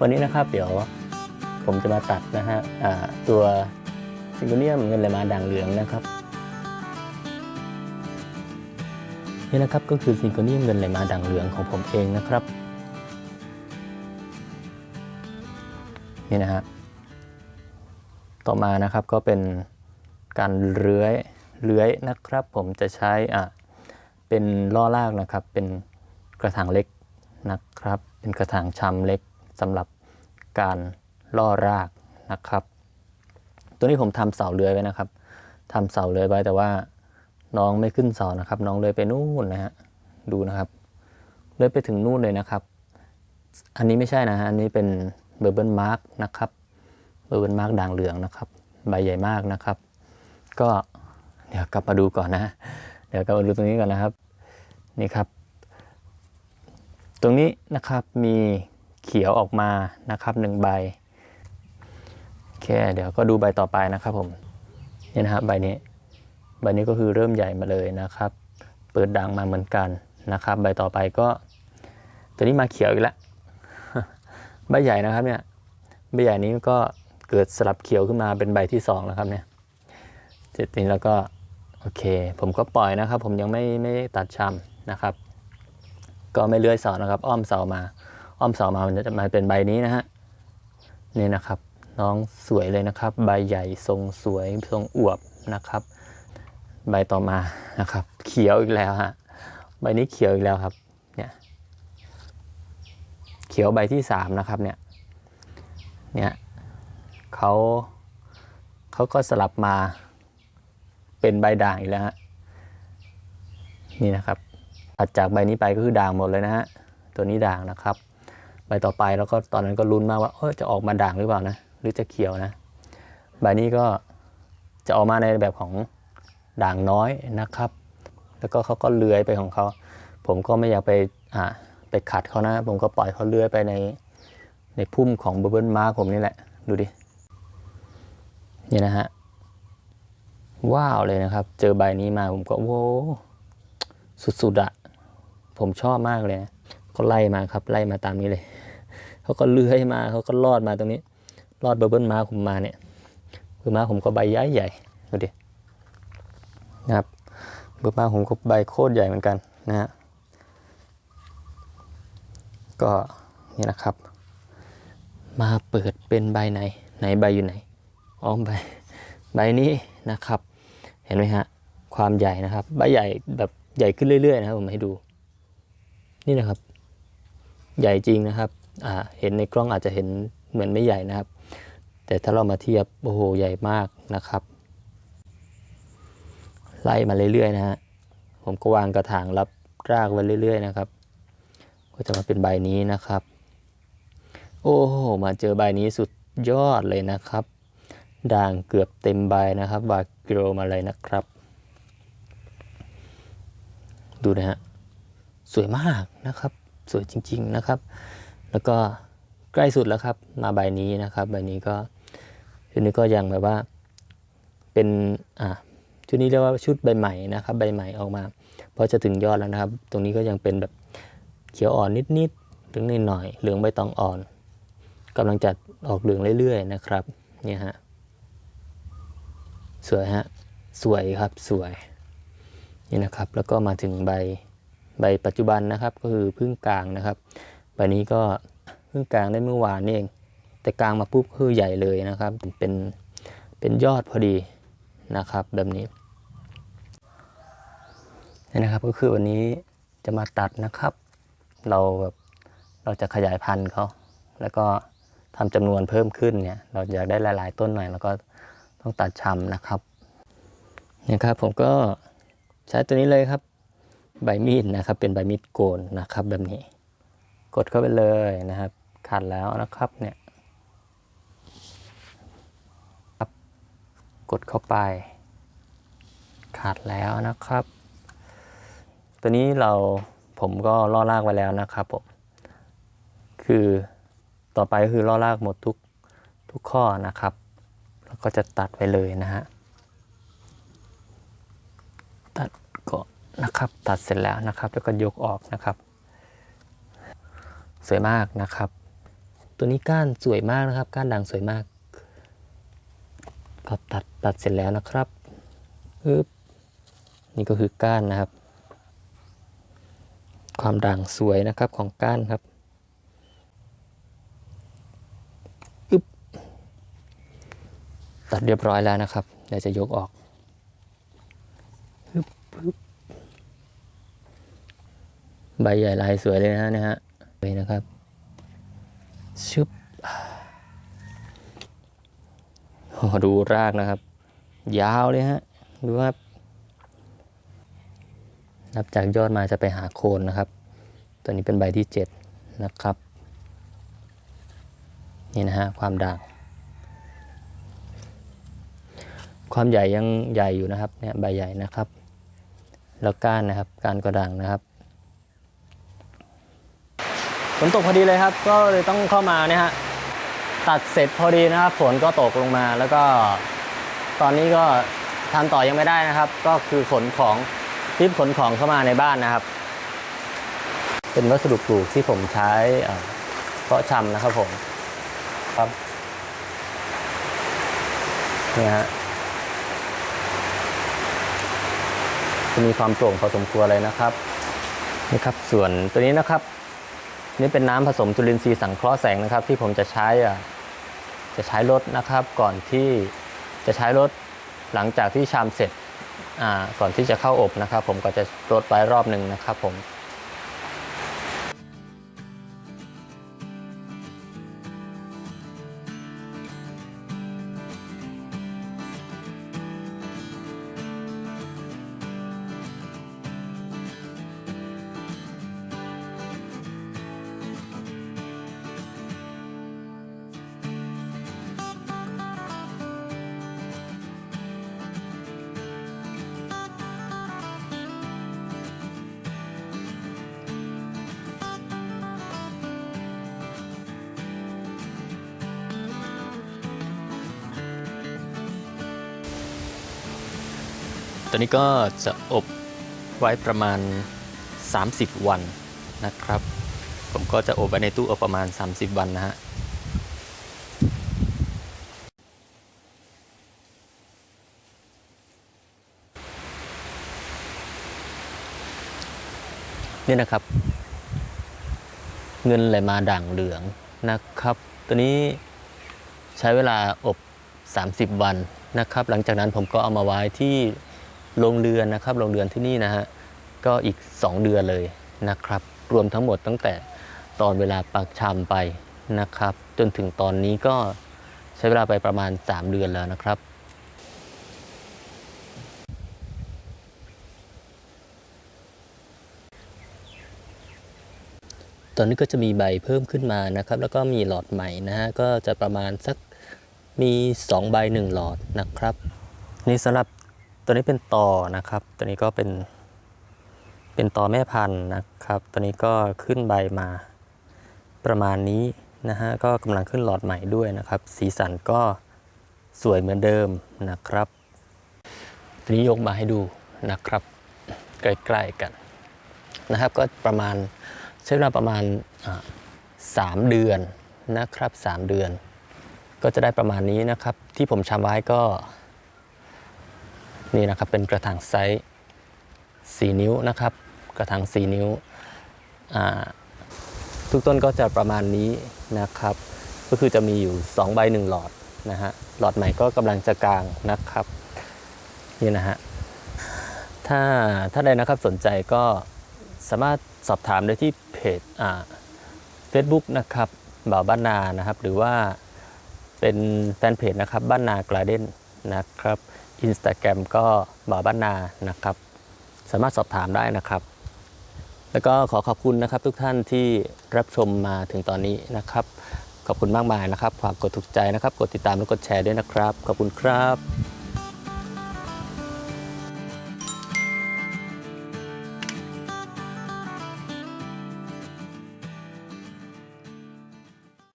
วันนี้นะครับเดี๋ยวผมจะมาตัดนะฮะตัวซิงโกเนียมเงินไหลมาด่างเหลืองนะครับ นี่นะครับก็คือซิงโกเนียมเงินไหลมาด่างเหลืองของผมเองนะครับ นี่นะฮะต่อมานะครับก็เป็นการเลื้อยเลื้อยนะครับ ผมจะใช้อะเป็นล่อรากนะครับ เป็นกระถางเล็กนะครับ เป็นกระถางชำเล็ก สำหรับการล่อรากนะครับ ตัวนี้ผมทำเสาเลื้อยไว้นะครับทำเสาเลื้อยไว้แต่ว่าน้องไม่ขึ้นเสานะครับ น้องเลยไปนู่นนะฮะดูนะครับ เลยไปถึงนู่นเลยนะครับ อันนี้ไม่ใช่นะฮะอันนี้เป็นเบอร์เบิลมาร์กนะครับเบอร์เบิลมาร์กด่างเหลืองนะครับ ใบใหญ่มากนะครับ ก็เดี๋ยวกลับมาดูก่อนนะ เดี๋ยวกลับมาดูตรงนี้ก่อนนะครับ นี่ครับ ตรงนี้นะครับมี ขียวออกมานะครับหนึ่งใบโอเคเดี๋ยวก็ดูใบต่อไปนะครับผมนี่นะครับใบนี้ใบนี้ก็คือเริ่มใหญ่มาเลยนะครับ เปิดดังมาเหมือนกันนะครับ ใบต่อไปก็ ตัวนี้มาเขียวอีกแล้วใบใหญ่นะครับเนี่ยใบใหญ่นี้ก็เกิดสลับเขียวขึ้นมาเป็นใบที่สองแล้วครับเนี่ยเสร็จนี้แล้วก็โอเค ผมก็ปล่อยนะครับ ผมยังไม่ไม่ตัดชำนะครับ ก็ไม่เลื้อยเสานะครับ อ้อมเสามา อ้อมเสามามันจะมาเป็นใบนี้นะฮะนี่นะครับ น้องสวยเลยนะครับ ใบใหญ่ทรงสวยทรงอวบนะครับ ใบต่อมานะครับ เขียวอีกแล้วฮะใบนี้เขียวอีกแล้วครับเนี่ยเขียวใบที่สามนะครับเนี่ยเนี่ยเขาเขาก็สลับมาเป็นใบด่างอีกแล้วฮะนี่นะครับถัดจากใบนี้ไปก็คือด่างหมดเลยนะฮะตัวนี้ด่างนะครับ ใบต่อไปแล้วก็ตอนนั้นก็ลุ้นมากว่าเออจะออกมาด่างหรือเปล่านะหรือจะเขียวนะใบนี้ก็จะออกมาในแบบของด่างน้อยนะครับ แล้วก็เขาก็เลื้อยไปของเขา ผมก็ไม่อยากไปอ่าไปขัดเขานะ ผมก็ปล่อยเขาเลื้อยไปในในพุ่มของบับเบิลมาร์ผมนี่แหละ ดูดิ นี่นะฮะ ว้าวเลยนะครับ เจอใบนี้มาผมก็โว้สุดๆอะผมชอบมากเลยนะก็ไล่มาครับ ไล่มาตามนี้เลย เขาก็เลื้อยมาเขาก็ลอดมาตรงนี้ ลอดเบับเบิลมาผมมาเนี่ยคือมาผมก็ใบใหญ่ใหญ่ดูดินะครับเบอร์มาผมก็ใบโคตรใหญ่เหมือนกันนะฮะก็นี่นะครับ มาเปิดเป็นใบไหน ไหนใบอยู่ไหนอ๋อใบใบนี้นะครับ เห็นไหมฮะความใหญ่นะครับ ใบใหญ่แบบใหญ่ขึ้นเรื่อยๆนะครับผมให้ดู นี่นะครับ ใหญ่จริงนะครับ เห็นในกล้องอาจจะเห็นเหมือนไม่ใหญ่นะครับ แต่ถ้าเรามาเทียบโอ้โหใหญ่มากนะครับ ไล่มาเรื่อยๆนะฮะผมก็วางกระถางรับรากไว้เรื่อย ๆ นะครับ ก็จะมาเป็นใบนี้นะครับ โอ้โหมาเจอใบนี้สุดยอดเลยนะครับ ด่างเกือบเต็มใบนะครับบาเกโรมาเลยนะครับ ดูนะฮะสวยมากนะครับ สวยจริง ๆ นะครับ แล้วก็ใกล้สุดแล้วครับ มาใบนี้นะครับใบนี้ก็ชุดนี้ก็ยังแบบว่าเป็นอ่าชุดนี้เรียกว่าชุดใบใหม่นะครับใบใหม่ออกมา เพราะจะถึงยอดแล้วนะครับ ตรงนี้ก็ยังเป็นแบบเขียวอ่อนนิดๆเหลืองหน่อยๆเหลืองใบตองอ่อนกำลังจะออกเหลืองเรื่อยๆนะครับเนี่ยฮะสวยฮะสวยครับสวยนี่นะครับแล้วก็มาถึงใบใบปัจจุบันนะครับ ก็คือพึ่งกลางนะครับ ใบนี้ก็เพึ่งกลางได้เมื่อวานนี่เอง แต่กลางมาปุ๊บคือใหญ่เลยนะครับ เป็นเป็นยอดพอดีนะครับแบบนี้นี่นะครับก็คือวันนี้จะมาตัดนะครับ เราแบบเราจะขยายพันธุ์เขาแล้วก็ทำจำนวนเพิ่มขึ้นเนี่ย เราอยากได้หลาย ๆ ต้นหน่อย แล้วก็ต้องตัดชำนะครับนี่ครับผมก็ใช้ตัวนี้เลยครับ ใบมีดนะครับ เป็นใบมีดโกนนะครับแบบนี้ กดเข้าไปเลยนะครับขาดแล้วนะครับเนี่ยกดเข้าไปขาดแล้วนะครับ ตัวนี้เราผมก็ล่อลากไว้แล้วนะครับผมคือต่อไปก็คือล่อลากหมดทุกทุกข้อนะครับ แล้วก็จะตัดไปเลยนะฮะตัดก็นะครับตัดเสร็จแล้วนะครับ แล้วก็ยกออกนะครับ สวยมากนะครับ ตัวนี้ก้านสวยมากนะครับ ก้านด่างสวยมาก ก็ตัดตัดเสร็จแล้วนะครับอึบนี่ก็คือก้านนะครับ ความด่างสวยนะครับของก้านครับอึบตัดเรียบร้อยแล้วนะครับเดี๋ยวจะยกออกใบใหญ่ลายสวยเลยนะฮะเนี่ยฮะ เลยนะครับ ชึบอดูรากนะครับ ยาวเลยฮะ ดูครับนับจากยอดมาจะไปหาโคนนะครับ ตัวนี้เป็นใบที่ 7 นะครับ นี่นะฮะ ความด่าง ความใหญ่ยังใหญ่อยู่นะครับ เนี่ยใบใหญ่นะครับ แล้วก้านนะครับ ก้านก็ด่างนะครับ นตกพอดีเลยครับ ก็เลยต้องเข้ามาเนี่ยฮะตัดเสร็จพอดีนะครับฝนก็ตกลงมาแล้วก็ ตอนนี้ก็ทำต่อยังไม่ได้นะครับ ก็คือขนของรีบขนของเข้ามาในบ้านนะครับ เป็นวัสดุปลูกที่ผมใช้เพาะชำนะครับผมครับนี่ฮะจะมีความโปร่งพอสมควรเลยนะครับนี่ครับส่วนตัวนี้นะครับ นี่เป็นน้ำผสมจุลินทรีย์สังเคราะห์แสงนะครับ ที่ผมจะใช้อะจะใช้รดนะครับ ก่อนที่จะใช้รดหลังจากที่ชามเสร็จอ่าก่อนที่จะเข้าอบนะครับ ผมก็จะรดไว้รอบหนึ่งนะครับผม ตัวนี้ก็จะอบไว้ประมาณ 30 วันนะครับ ผมก็จะอบไว้ในตู้อบประมาณ 30 วันนะฮะนี่นะครับ เงินไหลมาด่างเหลืองนะครับ ตัวนี้ใช้เวลาอบ 30 วันนะครับ หลังจากนั้นผมก็เอามาไว้ที่ โรงเรือนนะครับโรงเรือนที่นี่นะฮะก็อีก 2 เดือนเลยนะครับ รวมทั้งหมดตั้งแต่ตอนเวลาปักชำไปนะครับ จนถึงตอนนี้ก็ใช้เวลาไปประมาณ 3 เดือนแล้วนะครับตอนนี้ก็จะมีใบเพิ่มขึ้นมานะครับ แล้วก็มีหลอดใหม่นะฮะก็จะประมาณสักมี 2 ใบ 1 หลอดนะครับ นี่สำหรับ ตัวนี้เป็นต่อนะครับ ตัวนี้ก็เป็น เป็นต่อแม่พันธุ์นะครับ ตัวนี้ก็ขึ้นใบมาประมาณนี้นะฮะ ก็กำลังขึ้นหลอดใหม่ด้วยนะครับ สีสันก็สวยเหมือนเดิมนะครับ ตัวนี้ยกมาให้ดูนะครับ ใกล้ๆกันนะครับ ก็ประมาณใช้เวลาประมาณสามเดือนนะครับสามเดือน ก็จะได้ประมาณนี้นะครับ ที่ผมชำไว้ก็ นี่นะครับเป็นกระถางไซส์4นิ้วนะครับ กระถาง4นิ้วทุกต้นก็จะประมาณนี้นะครับ ก็คือจะมีอยู่2ใบ1หลอดนะฮะหลอดใหม่ก็กำลังจะกลางนะครับนี่นะฮะถ้าถ้าใดนะครับสนใจก็สามารถสอบถามได้ที่เพจอ่า Facebook นะครับบ่าวบ้านนานะครับ หรือว่าเป็นแฟนเพจนะครับบ้านนากลาเด้นนะครับ อินสตาแกรมก็บ่าวบ้านนานะครับ สามารถสอบถามได้นะครับ แล้วก็ขอขอบคุณนะครับทุกท่านที่รับชมมาถึงตอนนี้นะครับ ขอบคุณมากมายนะครับ ฝากกดถูกใจนะครับ กดติดตามและกดแชร์ด้วยนะครับ ขอบคุณครับ